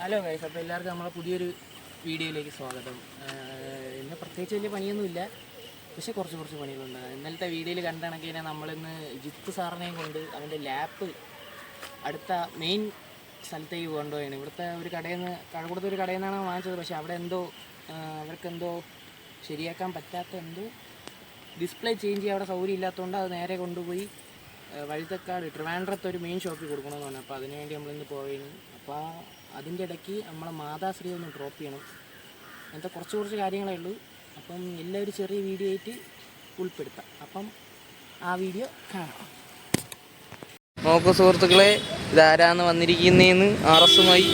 Hello guys അപ്പോൾ എല്ലാവർക്കും നമ്മളെ പുതിയൊരു വീഡിയോയിലേക്ക് സ്വാഗതം. ഇന്ന് പ്രത്യേകിച്ച് വലിയ പണിയൊന്നുമില്ല. പക്ഷേ കുറച്ച് കുറച്ച് പണികളുണ്ട്. ഇന്നലത്തെ വീഡിയോയിൽ കണ്ടിണക്കി നമ്മളിന്ന് ജിത്ത് സാറിനെയും കൊണ്ട് അവന്റെ ലാപ്പ് അടുത്ത മെയിൻ സ്ഥലത്തേക്ക് കൊണ്ടുപോയാണ്. ഇവിടുത്തെ ഒരു കടയിൽ നിന്ന് കഴക്കൂടത്തെ ഒരു കടയിൽ നിന്നാണ് വാങ്ങിച്ചത്. പക്ഷേ അവിടെ എന്തോ അവർക്കെന്തോ ശരിയാക്കാൻ പറ്റാത്ത എന്തോ ഡിസ്പ്ലേ ചേഞ്ച് ചെയ്യാൻ അവിടെ സൗകര്യം ഇല്ലാത്തതുകൊണ്ട് അത് നേരെ കൊണ്ടുപോയി വഴുതക്കാട് ട്രിവാൻഡ്രത്ത് ഒരു മെയിൻ ഷോപ്പിൽ കൊടുക്കണമെന്ന് പറഞ്ഞു. അപ്പോൾ അതിനുവേണ്ടി നമ്മളിന്ന് പോവുകയാണ് അപ്പോൾ അതിന്റെ ഇടയ്ക്ക് നമ്മളെ മാതാശ്രീ ഒന്ന് ഡ്രോപ്പ് ചെയ്യണം. അങ്ങനത്തെ കുറച്ച് കുറച്ച് കാര്യങ്ങളേ ഉള്ളൂ. അപ്പം ഒരു ചെറിയ വീഡിയോ ആയിട്ട് ഉൾപ്പെടുത്താം. അപ്പം ആ വീഡിയോ കാണാം. നോക്കൂ സുഹൃത്തുക്കളെ ഇതാരാന്ന് വന്നിരിക്കുന്നതെന്ന് ആർ എസുമായി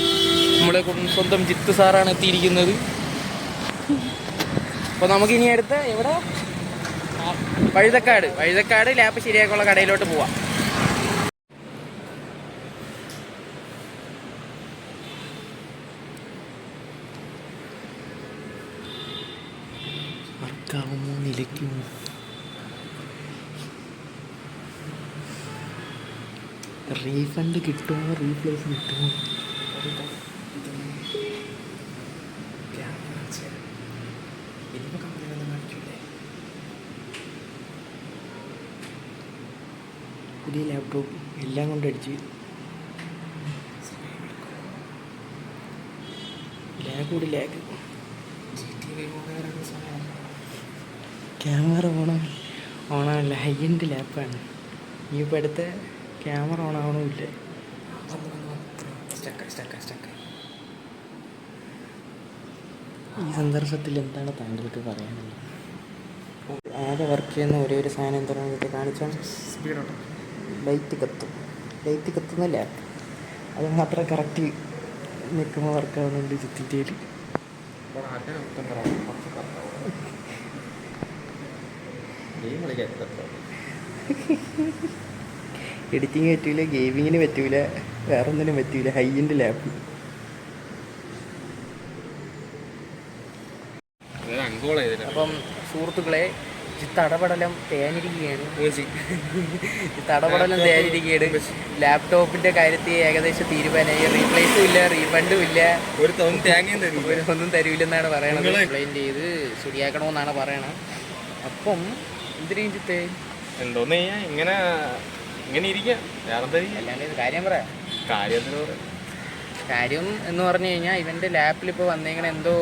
നമ്മുടെ സ്വന്തം ജിത്ത് സാറാണ് എത്തിയിരിക്കുന്നത്. അപ്പോൾ നമുക്കിനി അടുത്ത് എവിടെ? വഴുതക്കാട്. വഴുതക്കാട് ലാപ്പ് ശരിയാക്കുള്ള കടയിലോട്ട് പോവാം. റീഫണ്ട് കിട്ടുമോ? റീപ്ലേസ് കിട്ടുമോ? പുതിയ ലാപ്ടോപ്പ് എല്ലാം കൊണ്ടടിച്ച് ലാഗ് കൂടി ലാഗ് ക്യാമറ ഓണം ഓണാവില്ല ഹൈ എൻഡ് ലാപ്പാണ് ഈ ഇപ്പോൾ അടുത്ത ക്യാമറ ഓണാവണമില്ല ഈ സന്ദർഭത്തിൽ എന്താണ് താങ്കൾക്ക് പറയാനുള്ളത്? ആകെ വർക്ക് ചെയ്യുന്ന? ഒരേ ഒരു സാധനം എന്താണെന്ന് സ്പീഡ് കാണിച്ചാൽ ലൈറ്റ് കത്തും. ലൈറ്റ് കത്തുന്നില്ല? അത് മാത്രം കറക്റ്റ് നിൽക്കുന്ന വർക്കാവുന്നുണ്ട് ചിത്തിന്റെ എഡിറ്റിങ് പറ്റൂല ഗെയിമിങ്ങിന് പറ്റൂല വേറെ ഒന്നിനും പറ്റൂല ഹൈ എൻഡ് ലാപ്പ് അപ്പം സുഹൃത്തുക്കളെ തടപടലം തേഞ്ഞിരിക്കുകയാണ് തടപടലം തേഞ്ഞിരിക്കുകയാണ്. ലാപ്ടോപ്പിന്റെ കാര്യത്തിൽ ഏകദേശം തീരുമാനമായി. റീപ്ലേസും ഇല്ല റീഫണ്ടും ഇല്ല. ഒരു ഒരു ഒന്നും തരൂലെന്നാണ് പറയണത്. കംപ്ലൈന്റ് ചെയ്ത് ശരിയാക്കണമെന്നാണ് പറയണത്. അപ്പം എന്തിനു ചിത്തേ എന്തോന്ന് ചെയ്യാ. ഇങ്ങനെ ഇങ്ങനെ ഇരിക്കാം? അല്ലാണ്ട് കാര്യം പറയാം പറയാം? കാര്യം എന്ന് പറഞ്ഞു കഴിഞ്ഞാൽ ഇവന്റെ ലാപ്പിൽ ഇപ്പോൾ വന്നിങ്ങനെ എന്തോ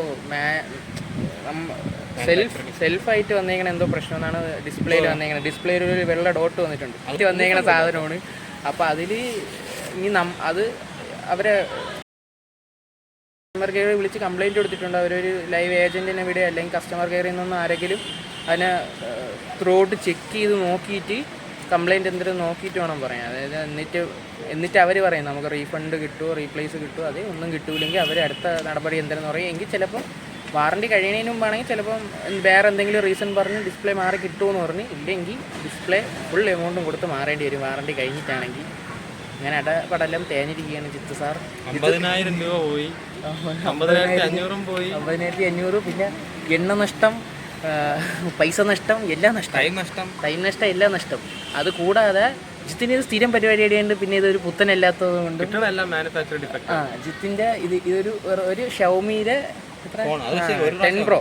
സെൽഫ് സെൽഫായിട്ട് വന്നേക്കണ എന്തോ പ്രശ്നം എന്നാണ് ഡിസ്പ്ലേയിൽ വന്നിങ്ങനെ ഡിസ്പ്ലേയിൽ ഒരു വെള്ള ഡോട്ട് വന്നിട്ടുണ്ട്. അത് വന്നേക്കണ സാധനമാണ്. അപ്പോൾ അതിൽ ഇനി നം അത് അവരെ കസ്റ്റമർ കെയർ വിളിച്ച് കംപ്ലയിന്റ് കൊടുത്തിട്ടുണ്ട്. അവരൊരു ലൈവ് ഏജന്റിനെ വിടുക അല്ലെങ്കിൽ കസ്റ്റമർ കെയറിൽ നിന്നൊന്നും ആരെങ്കിലും അതിനെ ത്രൂ ഔട്ട് ചെക്ക് ചെയ്ത് നോക്കിയിട്ട് കംപ്ലയിന്റ് എന്തെങ്കിലും നോക്കിയിട്ട് വേണം പറയാൻ. അതായത് എന്നിട്ട് എന്നിട്ട് അവർ പറയും നമുക്ക് റീഫണ്ട് കിട്ടുമോ റീപ്ലേസ് കിട്ടുമോ അതേ ഒന്നും കിട്ടൂലെങ്കിൽ അവർ അടുത്ത നടപടി എന്തെങ്കിലും പറയും. എങ്കിൽ ചിലപ്പം വാറണ്ടി കഴിയുന്നതിന് മുമ്പാണെങ്കിൽ ചിലപ്പം വേറെ എന്തെങ്കിലും റീസൺ പറഞ്ഞ് ഡിസ്പ്ലേ മാറി കിട്ടുമെന്ന് പറഞ്ഞ് ഇല്ലെങ്കിൽ ഡിസ്പ്ലേ ഫുൾ എമൗണ്ടും കൊടുത്ത് മാറേണ്ടി വരും. വാറണ്ടി കഴിഞ്ഞിട്ടാണെങ്കിൽ. അങ്ങനെ അടപടലം തേഞ്ഞിരിക്കുകയാണ് ചിത്ത സാർ. അമ്പതിനായിരം രൂപ പോയി. അമ്പതിനായിരത്തി അഞ്ഞൂറും പോയി. അമ്പതിനായിരത്തി അഞ്ഞൂറ് പിന്നെ എണ്ണ നഷ്ടം പൈസ നഷ്ടം എല്ലാം നഷ്ടം. ടൈം നഷ്ടം. ടൈം നഷ്ടം എല്ലാം നഷ്ടം. അത് കൂടാതെ ജിത്തിന് ഇത് സ്ഥിരം പരിപാടി ആയതുകൊണ്ട് പിന്നെ ഇതൊരു പുത്തനല്ലാത്തത് കൊണ്ട് ജിത്തിന്റെ ഇത് ഇതൊരു ഒരു- ഒരു ടെൻ പ്രോ.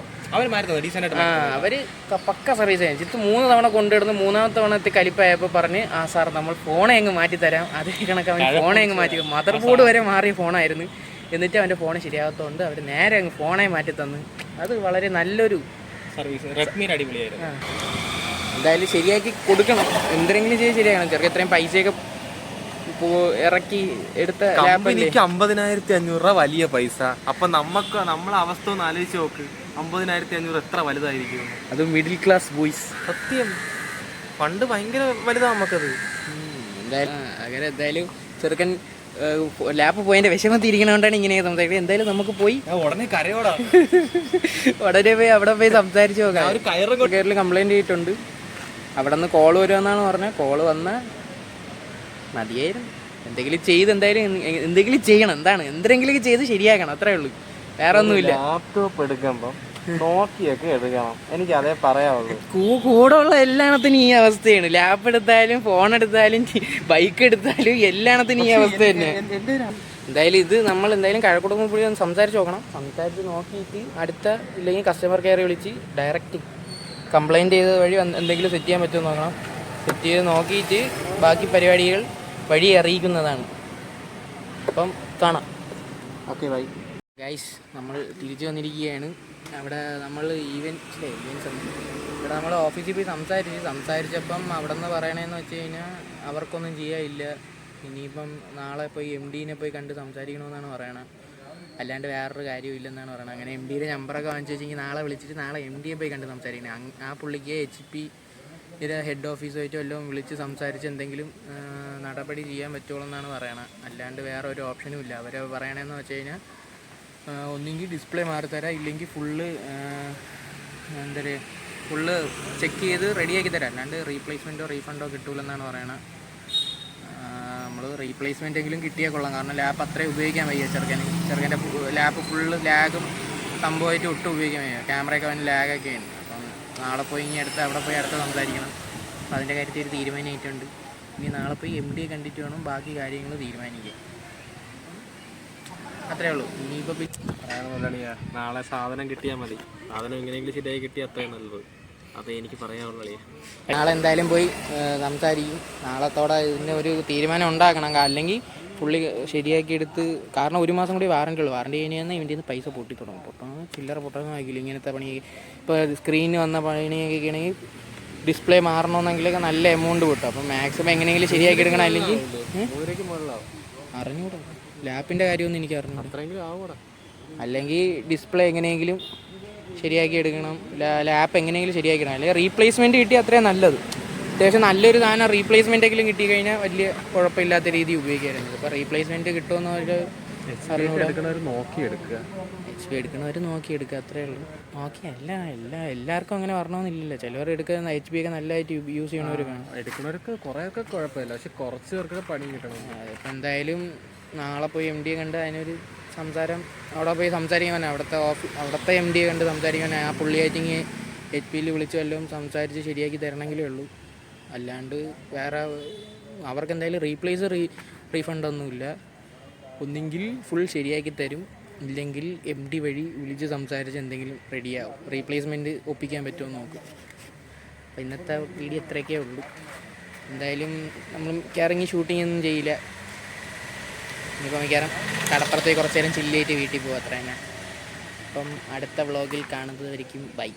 ആ അവർ പക്ക സർവീസ് ചെയ്യാം. ചിത്ത് മൂന്ന് തവണ കൊണ്ടിടുന്നു മൂന്നാമത്തെ തവണത്തെ കലിപ്പായപ്പോൾ പറഞ്ഞ് ആ സാർ നമ്മൾ ഫോണെ അങ്ങ് മാറ്റി തരാം അതേ കണക്ക് അവൻ ഫോണെ അങ്ങ് മാറ്റി. മദർ ബോർഡ് വരെ മാറിയ ഫോണായിരുന്നു എന്നിട്ട് അവന്റെ ഫോൺ ശരിയാകത്തോണ്ട് അവർ നേരെ അങ്ങ് ഫോണെ മാറ്റി തന്നു. അത് വളരെ നല്ലൊരു സർവീസ് റെഡ്മിയുടെ അടിപൊളിയായിരുന്നു. ആ. എന്തായാലും ശരിയാക്കി കൊടുക്കണം. എന്തെങ്കിലും ചെയ്ത് ശരിയാക്കണം ചെറുക്ക് ഇത്രയും പൈസയൊക്കെ ഇറക്കി എടുത്ത എനിക്ക് അമ്പതിനായിരത്തി അഞ്ഞൂറ് രൂപ വലിയ പൈസ. അപ്പൊ നമ്മക്ക് നമ്മളെ അവസ്ഥ ഒന്ന് ആലോചിച്ച് നോക്ക്. അമ്പതിനായിരത്തി അഞ്ഞൂറ് എത്ര വലുതായിരിക്കും? അത് മിഡിൽ ക്ലാസ് ബോയ്സ് സത്യം. പണ്ട് ഭയങ്കര വലുതാ നമുക്കത് അങ്ങനെ എന്തായാലും ചെറുക്കൻ ലാപ്പ് പോയതിന്റെ വിഷമം തിരിക്കണോണ്ടാണ് ഇങ്ങനെ സംസാരിക്കുന്നത് എന്തായാലും നമുക്ക് പോയി. ഉടനെ കരയോടാ. ഉടനെ പോയി അവിടെ പോയി സംസാരിച്ചു നോക്കാം. കയറിൽ കംപ്ലൈന്റ് ചെയ്തിട്ടുണ്ട്. അവിടെ നിന്ന് കോൾ വരുമെന്നാണ് പറഞ്ഞത്. കോൾ വന്ന മതിയായിരുന്നു. എന്തെങ്കിലും ചെയ്ത് എന്തായാലും എന്തെങ്കിലും ചെയ്യണം. എന്താണ്? എന്തെങ്കിലും ചെയ്ത് ശരിയാക്കണം. അത്രേ ഉള്ളൂ. വേറെ ഒന്നുമില്ല ലാപ്ടോപ്പ് എടുക്കുമ്പോൾ നോക്കിയൊക്കെ എടുക്കണം. എനിക്ക് അതേ പറയാവുള്ളൂ കൂടെ ഉള്ള എല്ലാത്തിനും ഈ അവസ്ഥയാണ്. ലാപ്പ് എടുത്താലും ഫോൺ എടുത്താലും ബൈക്ക് എടുത്താലും എല്ലാത്തിനും ഈ അവസ്ഥ തന്നെ. എന്തായാലും ഇത് നമ്മൾ എന്തായാലും കഴക്കൂടുമ്പോൾ പോയി ഒന്ന് സംസാരിച്ച് നോക്കണം. സംസാരിച്ച് നോക്കിയിട്ട് അടുത്ത ഇല്ലെങ്കിൽ കസ്റ്റമർ കെയർ വിളിച്ച് ഡയറക്റ്റ് കംപ്ലൈന്റ് ചെയ്ത വഴി എന്തെങ്കിലും സെറ്റ് ചെയ്യാൻ പറ്റുമോ നോക്കണം. സെറ്റ് ചെയ്ത് നോക്കിയിട്ട് ബാക്കി പരിപാടികൾ വഴി അറിയിക്കുന്നതാണ്. അപ്പം കാണാം. Okay bye. ഗൈസ് നമ്മൾ തിരിച്ചു വന്നിരിക്കുകയാണ്. അവിടെ നമ്മൾ ഈവൻസിലെ ഈവൻസ് ഇവിടെ നമ്മൾ ഓഫീസിൽ പോയി സംസാരിച്ച് സംസാരിച്ചപ്പം അവിടെ നിന്ന് പറയണതെന്ന് വെച്ച് കഴിഞ്ഞാൽ അവർക്കൊന്നും ചെയ്യാനില്ല. ഇനിയിപ്പം നാളെ പോയി എം ഡീനെ പോയി കണ്ട് സംസാരിക്കണമെന്നാണ് പറയണത് അല്ലാണ്ട് വേറൊരു കാര്യമില്ലെന്നാണ് പറയണത് അങ്ങനെ എം ഡിയുടെ നമ്പറൊക്കെ വാങ്ങിച്ചു വെച്ചെങ്കിൽ നാളെ വിളിച്ചിട്ട് നാളെ എം ഡിയെ പോയി കണ്ട് സംസാരിക്കണം. ആ പുള്ളിക്ക് എച്ച് പി ഇത് ഹെഡ് ഓഫീസുമായിട്ട് വല്ലതും വിളിച്ച് സംസാരിച്ച് എന്തെങ്കിലും നടപടി ചെയ്യാൻ പറ്റുള്ളൂ എന്നാണ് പറയണത് അല്ലാണ്ട് വേറെ ഒരു ഓപ്ഷനും ഇല്ല. അവർ പറയണതെന്ന് വെച്ച് കഴിഞ്ഞാൽ ഒന്നെങ്കിൽ ഡിസ്പ്ലേ മാറിത്തരാം ഇല്ലെങ്കിൽ ഫുള്ള് എന്താ പറയുക ഫുള്ള് ചെക്ക് ചെയ്ത് റെഡിയാക്കി തരാം. അല്ലാണ്ട് റീപ്ലേസ്മെന്റോ റീഫണ്ടോ കിട്ടൂലെന്നാണ് പറയണത് നമ്മൾ റീപ്ലേസ്മെന്റ് എങ്കിലും കിട്ടിയാൽ കൊള്ളാം. കാരണം ലാപ്പ് അത്രയും ഉപയോഗിക്കാൻ വയ്യ ചെറുക്കാൻ ചെറുക്കന്റെ ലാപ്പ് ഫുള്ള് ലാഗും സംഭവമായിട്ട് ഒട്ടും ഉപയോഗിക്കാൻ വയ്യ. ക്യാമറയൊക്കെ അവന് ലാഗൊക്കെയാണ് നാളെ പോയി ഇനി അടുത്ത് അവിടെ പോയി അടുത്ത് സംസാരിക്കണം. അപ്പോൾ അതിന്റെ കാര്യത്തിൽ ഒരു തീരുമാനമായിട്ടുണ്ട്. ഇനി നാളെ പോയി എം ഡിയെ കണ്ടിട്ട് വേണം ബാക്കി കാര്യങ്ങൾ തീരുമാനിക്കാൻ. അത്രേ ഉള്ളൂ. ഇനിയിപ്പോൾ മുതലാളിയാ നാളെ സാധനം കിട്ടിയാൽ മതി. സാധനം എങ്ങനെയെങ്കിലും ശരിയായി കിട്ടിയാൽ അത്രയും നല്ലത്. അതേ എനിക്ക് പറയാനുള്ളളിയാ നാളെ എന്തായാലും പോയി സംസാരിക്കും. നാളത്തോടെ ഇതിന്റെ ഒരു തീരുമാനം ഉണ്ടാക്കണം. അല്ലെങ്കിൽ പുള്ളി ശരിയാക്കി എടുത്ത് കാരണം ഒരു മാസം കൂടി വാറണ്ടി ഉള്ളൂ. വാറണ്ടി കഴിഞ്ഞാൽ ഇവന്റെ നിന്ന് പൈസ പൊട്ടി തുടങ്ങും പൊട്ടണം ചില്ലറ പൊട്ടണം ആയിക്കില്ല ഇങ്ങനത്തെ പണി ഇപ്പോൾ സ്ക്രീനിൽ വന്ന പണിയൊക്കെ ആണെങ്കിൽ ഡിസ്പ്ലേ മാറണമെന്നെങ്കിലൊക്കെ നല്ല എമൗണ്ട് കിട്ടും. അപ്പോൾ മാക്സിമം എങ്ങനെയെങ്കിലും ശരിയാക്കി എടുക്കണം അല്ലെങ്കിൽ അറിഞ്ഞൂടാ. ലാപ്പിന്റെ കാര്യമൊന്നും എനിക്ക് അറിഞ്ഞൂടാ. അല്ലെങ്കിൽ ഡിസ്പ്ലേ എങ്ങനെയെങ്കിലും ശരിയാക്കി എടുക്കണം ലാപ്പ് എങ്ങനെയെങ്കിലും ശരിയാക്കി എടുക്കണം അല്ലെങ്കിൽ റീപ്ലേസ്മെന്റ് കിട്ടിയാൽ അത്രയും നല്ലത്. അത്യാവശ്യം നല്ലൊരു സാധനം റീപ്ലേസ്മെന്റ് എങ്കിലും കിട്ടി കഴിഞ്ഞാൽ വലിയ കുഴപ്പമില്ലാത്ത രീതി ഉപയോഗിക്കാറുണ്ട് ഇപ്പോൾ റീപ്ലേസ്മെന്റ് കിട്ടുമെന്ന് ഒരു എച്ച് പി എടുക്കണവർ നോക്കി എടുക്കുക അത്രേ ഉള്ളൂ. നോക്കി അല്ല എല്ലാ എല്ലാവർക്കും അങ്ങനെ വരണമെന്നില്ലല്ലോ. ചിലവർ എടുക്കുന്ന എച്ച് പി ഒക്കെ നല്ലതായിട്ട് യൂസ് ചെയ്യണവർ കാണും. എടുക്കണവർക്ക് കുറേയൊക്കെ കുഴപ്പമില്ല. പക്ഷെ കുറച്ച് പേർക്ക് പണി കിട്ടണം. ഇപ്പം എന്തായാലും നാളെ പോയി എം ഡിയെ കണ്ട് അതിനൊരു സംസാരം അവിടെ പോയി സംസാരിക്കാൻ അവിടുത്തെ ഓഫീ അവിടുത്തെ എം ഡിയെ കണ്ട് സംസാരിക്കാൻ ആ പുള്ളിയായിട്ട് എച്ച് പിയിൽ വിളിച്ച് വല്ലതും സംസാരിച്ച് ശരിയാക്കി തരണമെങ്കിലേ ഉള്ളൂ. അല്ലാണ്ട് വേറെ അവർക്ക് എന്തായാലും റീപ്ലേസ് റീ റീഫണ്ട് ഒന്നുമില്ല. ഒന്നെങ്കിൽ ഫുൾ ശരിയാക്കി തരും. ഇല്ലെങ്കിൽ എം ഡി വഴി വിളിച്ച് സംസാരിച്ച് എന്തെങ്കിലും റെഡിയാവും റീപ്ലേസ്മെന്റ് ഒപ്പിക്കാൻ പറ്റുമോ നോക്കും. അപ്പോൾ ഇന്നത്തെ വീഡിയോ ഇത്രയൊക്കെ ഉള്ളൂ. എന്തായാലും നമ്മൾ കയറങ്ങി ഷൂട്ടിംഗ് ഒന്നും ചെയ്യില്ല. ഇനിയിപ്പോൾ മിക്കവാറും കടപ്പുറത്തേക്ക് കുറച്ച് നേരം ചില്ലായിട്ട് വീട്ടിൽ പോകും അത്ര തന്നെ അപ്പം അടുത്ത വ്ളോഗിൽ കാണുന്നതായിരിക്കും. ബൈ